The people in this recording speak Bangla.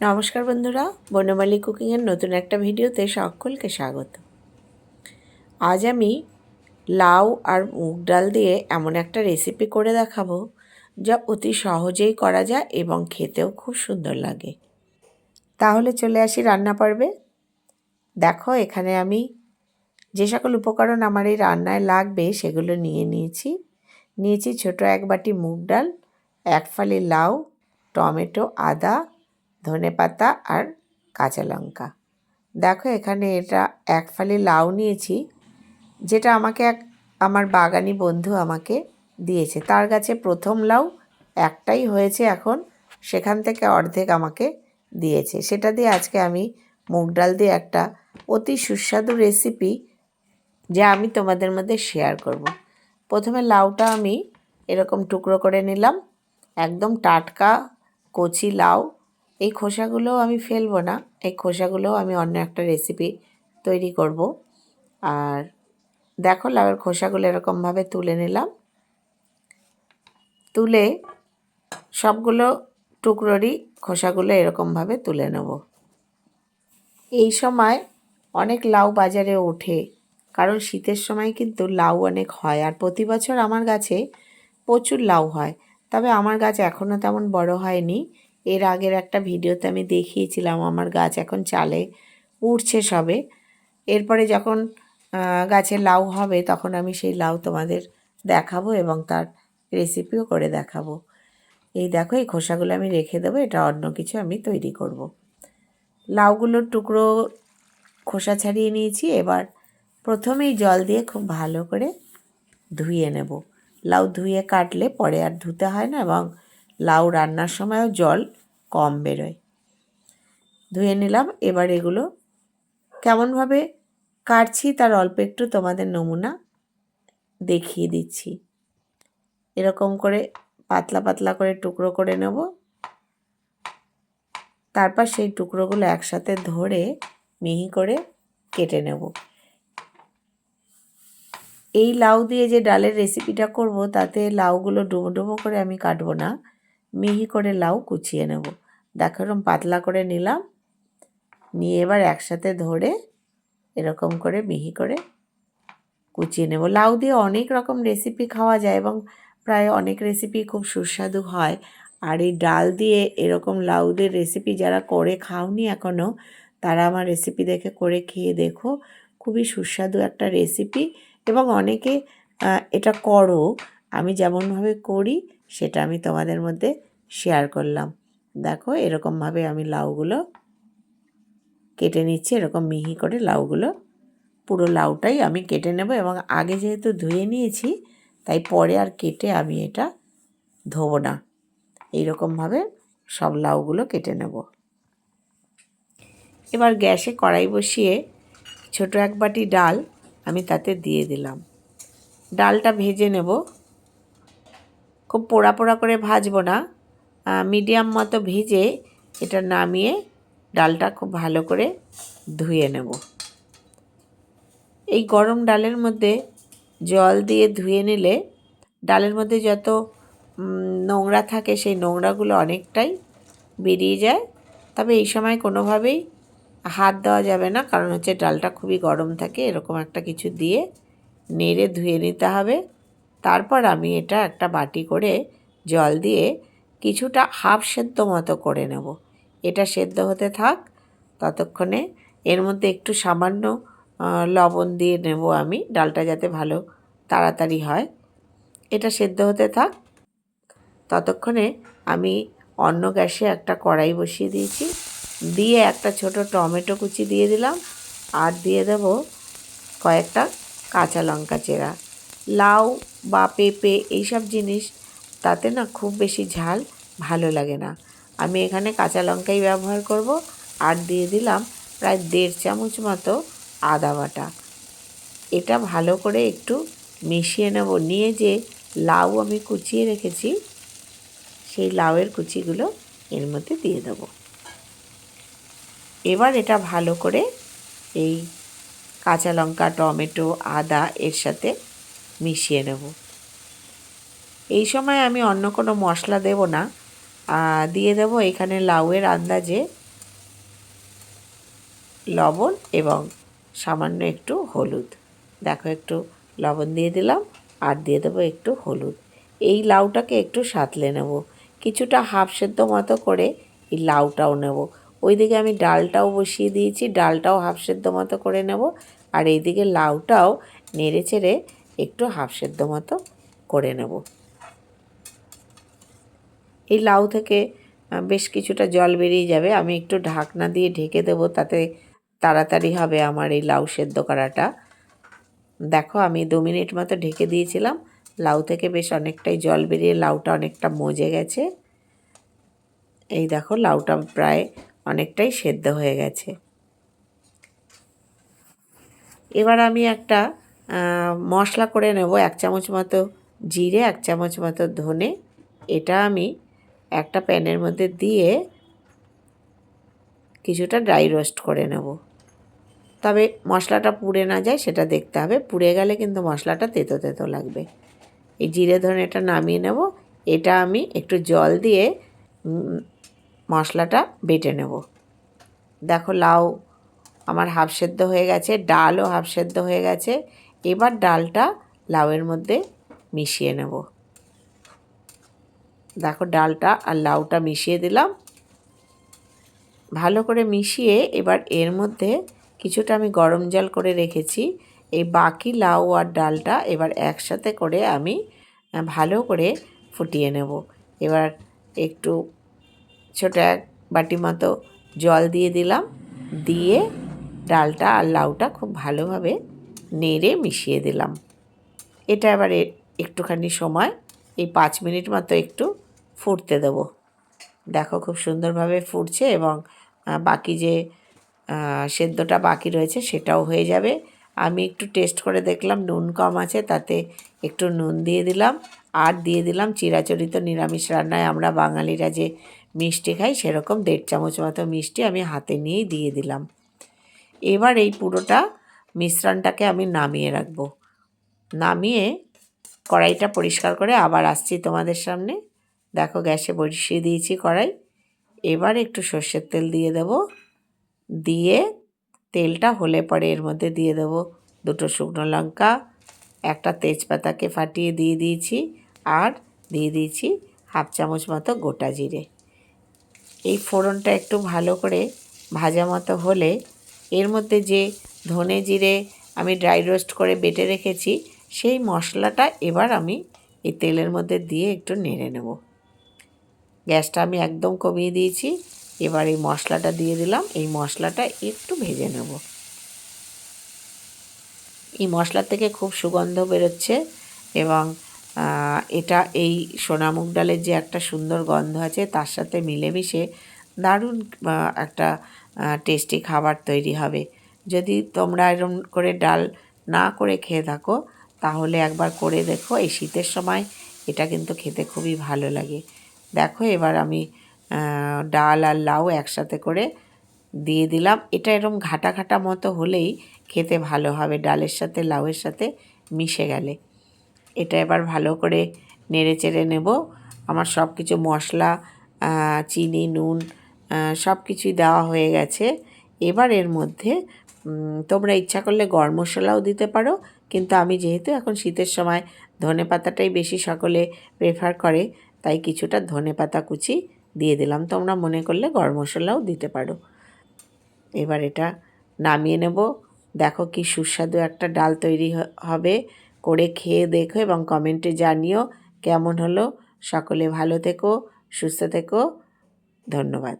নমস্কার বন্ধুরা, বনমালী কুকিংয়ের নতুন একটা ভিডিওতে সকলকে স্বাগত। আজ আমি লাউ আর মুগ ডাল দিয়ে এমন একটা রেসিপি করে দেখাবো, যা অতি সহজেই করা যায় এবং খেতেও খুব সুন্দর লাগে। তাহলে চলে আসি রান্না পর্বে। দেখো, এখানে আমি যে সকল উপকরণ আমার এই রান্নায় লাগবে সেগুলো নিয়ে নিয়েছি। নিয়েছি ছোট এক বাটি মুগ ডাল, এক ফালি লাউ, টমেটো, আদা ধনে পাতা আর কাঁচা লঙ্কা। দেখো এখানে এটা এক ফালি লাউ নিয়েছি, যেটা আমাকে এক, আমার বাগানি বন্ধু আমাকে দিয়েছে। তার কাছে প্রথম লাউ একটাই হয়েছে এখন, সেখান থেকে অর্ধেক আমাকে দিয়েছে। সেটা দিয়ে আজকে আমি মুগ ডাল দিয়ে একটা অতি সুস্বাদু রেসিপি যা আমি তোমাদের মধ্যে শেয়ার করব। প্রথমে লাউটা আমি এরকম টুকরো করে নিলাম, একদম টাটকা কচি লাউ এই খোসাগুলো আমি ফেলব না। এই খোসাগুলোও আমি অন্য একটা রেসিপি তৈরি করব। আর দেখো লাউয়ের খোসাগুলো এরকমভাবে তুলে নিলাম। তুলে সবগুলো টুকরোরই খোসাগুলো এরকমভাবে তুলে নেব। এই সময় অনেক লাউ বাজারে ওঠে, কারণ শীতের সময় কিন্তু লাউ অনেক হয়। আর প্রতি বছর আমার গাছে প্রচুর লাউ হয়, তবে আমার গাছ এখনও তেমন বড় হয়নি। এর আগের একটা ভিডিওতে আমি দেখিয়েছিলাম, আমার গাছ এখন চালে উঠছে সবে। এরপরে যখন গাছে লাউ হবে, তখন আমি সেই লাউ তোমাদের দেখাবো এবং তার রেসিপিও করে দেখাবো। এই দেখো, এই খোসাগুলো আমি রেখে দেবো, এটা অন্য কিছু আমি তৈরি করব। লাউগুলোর টুকরো খোসা ছাড়িয়ে নিয়েছি, এবার প্রথমেই জল দিয়ে খুব ভালো করে ধুয়ে নেব। লাউ ধুয়ে কাটলে পরে আর ধুতে হয় না এবং লাউ রান্নার সময়ও জল কম বেরোয়। ধুয়ে নিলাম, এবার এগুলো কেমনভাবে কাটছি তার অল্প একটু তোমাদের নমুনা দেখিয়ে দিচ্ছি। এরকম করে পাতলা পাতলা করে টুকরো করে নেব। তারপর সেই টুকরোগুলো একসাথে ধরে মিহি করে কেটে নেব। এই লাউ দিয়ে যে ডালের রেসিপিটা করব, তাতে লাউগুলো ডুবো ডুবো করে আমি কাটবো না। মিহি করে লাউ কুচিয়ে নেব। দেখো এরকম পাতলা করে নিলাম। নিয়ে এবার একসাথে ধরে এরকম করে মিহি করে কুচিয়ে নেব। লাউ দিয়ে অনেক রকম রেসিপি খাওয়া যায় এবং প্রায় অনেক রেসিপি খুব সুস্বাদু হয়। আর এই ডাল দিয়ে এরকম লাউ দিয়ে রেসিপি যারা করে খাওনি এখনও তারা আমার রেসিপি দেখে করে খেয়ে দেখো। খুবই সুস্বাদু একটা রেসিপি এবং অনেকে এটা করো। আমি যেমনভাবে করি, সেটা আমি তোমাদের মধ্যে শেয়ার করলাম। দেখো, এরকমভাবে আমি লাউগুলো কেটে নিচ্ছি, এরকম মিহি করে লাউগুলো। পুরো লাউটাই আমি কেটে নেব এবং আগে যেহেতু ধুয়ে নিয়েছি, তাই পরে আর কেটে আমি এটা ধোবো না। এইরকমভাবে সব লাউগুলো কেটে নেব। এবার গ্যাসে কড়াই বসিয়ে ছোট এক বাটি ডাল আমি তাতে দিয়ে দিলাম। ডালটা ভেজে নেব। খুব পোড়া পোড়া করে ভাজবো না। মিডিয়াম মতো ভেজে এটা নামিয়ে ডালটা খুব ভালো করে ধুয়ে নেব। এই গরম ডালের মধ্যে জল দিয়ে ধুয়ে নিলে ডালের মধ্যে যত নোংরা থাকে সেই নোংরাগুলো অনেকটাই বেরিয়ে যায়। তবে এই সময় কোনোভাবেই হাত দেওয়া যাবে না, কারণ হচ্ছে ডালটা খুবই গরম থাকে, এরকম একটা কিছু দিয়ে নেড়ে ধুয়ে নিতে হবে। তারপর আমি এটা একটা বাটি করে জল দিয়ে কিছুটা হাফ সেদ্ধ মতো করে নেব। এটা সেদ্ধ হতে থাক, ততক্ষণে এর মধ্যে একটু সামান্য লবণ দিয়ে নেব আমি, ডালটা যাতে ভালো তাড়াতাড়ি হয়। এটা সেদ্ধ হতে থাক, ততক্ষণে আমি অন্য গ্যাসে একটা কড়াই বসিয়ে দিয়েছি। দিয়ে একটা ছোট টমেটো কুচি দিয়ে দিলাম আর দিয়ে দেব কয়েকটা কাঁচা লঙ্কা চেরা। লাউ বা পেঁপে এইসব জিনিস, তাতে না খুব বেশি ঝাল ভালো লাগে না। আমি এখানে কাঁচা লঙ্কাই ব্যবহার করব আর দিয়ে দিলাম প্রায় দেড় চামচ মতো আদা বাটা। এটা ভালো করে একটু মিশিয়ে নেব। নিয়ে যে লাউ আমি কুচিয়ে রেখেছি, সেই লাউয়ের কুচিগুলো এর মধ্যে দিয়ে দেবো। এবার এটা ভালো করে এই কাঁচা লঙ্কা, টমেটো, আদা এর সাথে মিশিয়ে নেব। এই সময় আমি অন্য কোনো মশলা দেব না। দিয়ে দেব এখানে লাউয়ের আন্দাজে লবণ এবং সামান্য একটু হলুদ। দেখো একটু লবণ দিয়ে দিলাম আর দিয়ে দেবো একটু হলুদ। এই লাউটাকে একটু সাঁতলে নেব। কিছুটা হাফ সেদ্ধ মতো করে এই লাউটাও নেব। ওইদিকে আমি ডালটাও বসিয়ে দিয়েছি, ডালটাও হাফ সেদ্ধ মতো করে নেব। আর এইদিকে লাউটাও নেড়ে চেড়ে একটু হাফ সেদ্ধ মতো করে নেব। এই লাউ থেকে বেশ কিছুটা জল বেরিয়ে যাবে। আমি একটু ঢাকনা দিয়ে ঢেকে দেবো, তাতে তাড়াতাড়ি হবে আমার এই লাউ সেদ্ধ করাটা। দেখো, আমি দু মিনিট মতো ঢেকে দিয়েছিলাম। লাউ থেকে বেশ অনেকটাই জল বেরিয়ে, লাউটা অনেকটা মজে গেছে। এই দেখো, লাউটা প্রায় অনেকটাই সেদ্ধ হয়ে গেছে। এবার আমি একটা মশলা করে নেব এক চামচ মতো জিরে, এক চামচ মতো ধনে। এটা আমি একটা প্যানের মধ্যে দিয়ে কিছুটা ড্রাই রোস্ট করে নেব। তবে মশলাটা পুড়ে না যায়, সেটা দেখতে হবে। পুড়ে গেলে কিন্তু মশলাটা তেতো তেতো লাগবে। এই জিরে, ধনে এটা নামিয়ে নেব। এটা আমি একটু জল দিয়ে মশলাটা বেটে নেব। দেখো লাউ আমার হাফ সেদ্ধ হয়ে গেছে, ডালও হাফ সেদ্ধ হয়ে গেছে। এবার ডালটা লাউয়ের মধ্যে মিশিয়ে নেব। দেখো ডালটা আর লাউটা মিশিয়ে দিলাম। ভালো করে মিশিয়ে এবার এর মধ্যে কিছুটা আমি গরম জল করে রেখেছি। এই বাকি লাউ আর ডালটা এবার একসাথে করে আমি ভালো করে ফুটিয়ে নেব। এবার একটু ছোটো এক বাটি মতো জল দিয়ে দিলাম। দিয়ে ডালটা আর লাউটা খুব ভালোভাবে নেড়ে মিশিয়ে দিলাম। এটা এবারে একটুখানি সময়, এই পাঁচ মিনিট মতো একটু ফুটতে দেবো। দেখো খুব সুন্দরভাবে ফুটছে এবং বাকি যে সেদ্ধটা বাকি রয়েছে সেটাও হয়ে যাবে। আমি একটু টেস্ট করে দেখলাম, নুন কম আছে, তাতে একটু নুন দিয়ে দিলাম। আর দিয়ে দিলাম চিরাচরিত নিরামিষ রান্নায়। আমরা বাঙালিরা যে মিষ্টি খাই সেরকম দেড় চামচ মতো মিষ্টি আমি হাতে নিয়েই দিয়ে দিলাম। এবার এই পুরোটা মিশ্রণটাকে আমি নামিয়ে রাখব। নামিয়ে কড়াইটা পরিষ্কার করে আবার আসছি তোমাদের সামনে। দেখো গ্যাসে বসিয়ে দিয়েছি কড়াই। এবার একটু সর্ষের তেল দিয়ে দেব। দিয়ে তেলটা হলে পরে এর মধ্যে দিয়ে দেব দুটো শুকনো লঙ্কা, একটা তেজপাতাকে ফাটিয়ে দিয়ে দিয়েছি আর দিয়ে দিয়েছি হাফ চামচ মতো গোটা জিরে। এই ফোড়নটা একটু ভালো করে ভাজা মতো হলে এর মধ্যে যে ধনে জিরে আমি ড্রাই রোস্ট করে বেটে রেখেছি, সেই মশলাটা এবার আমি এই তেলের মধ্যে দিয়ে একটু নেড়ে নেব। গ্যাসটা আমি একদম কমিয়ে দিয়েছি, এবার এই মশলাটা দিয়ে দিলাম, এই মশলাটা একটু ভেজে নেব। এই মশলা থেকে খুব সুগন্ধ বেরোচ্ছে এবং এটা এই সোনামুগ ডালের যে একটা সুন্দর গন্ধ আছে, তার সাথে মিলেমিশে দারুণ একটা টেস্টি খাবার তৈরি হবে। যদি তোমরা এরম করে ডাল না করে খেয়ে থাকো, তাহলে একবার করে দেখো। এই শীতের সময় এটা কিন্তু খেতে খুবই ভালো লাগে। দেখো, এবার আমি ডাল আর লাউ একসাথে করে দিয়ে দিলাম। এটা এরম ঘাটা ঘাটা মতো হলেই খেতে ভালো হবে, ডালের সাথে লাউয়ের সাথে মিশে গেলে। এটা এবার ভালো করে নেড়ে চেড়ে নেব। আমার সব কিছু মশলা চিনি, নুন সব কিছুই দেওয়া হয়ে গেছে। এবার এর মধ্যে তোমরা ইচ্ছা করলে গরম মশলাও দিতে পারো, কিন্তু আমি যেহেতু এখন শীতের সময় ধনে পাতাটাই বেশি সকলে প্রেফার করে, তাই কিছুটা ধনে পাতা কুচি দিয়ে দিলাম। তোমরা মনে করলে গরম মশলাও দিতে পারো। এবার এটা নামিয়ে নেব। দেখো কি সুস্বাদু একটা ডাল তৈরি হবে। করে খেয়ে দেখো এবং কমেন্টে জানিও কেমন হলো। সকলে ভালো থেকো, সুস্থ থেকো। ধন্যবাদ।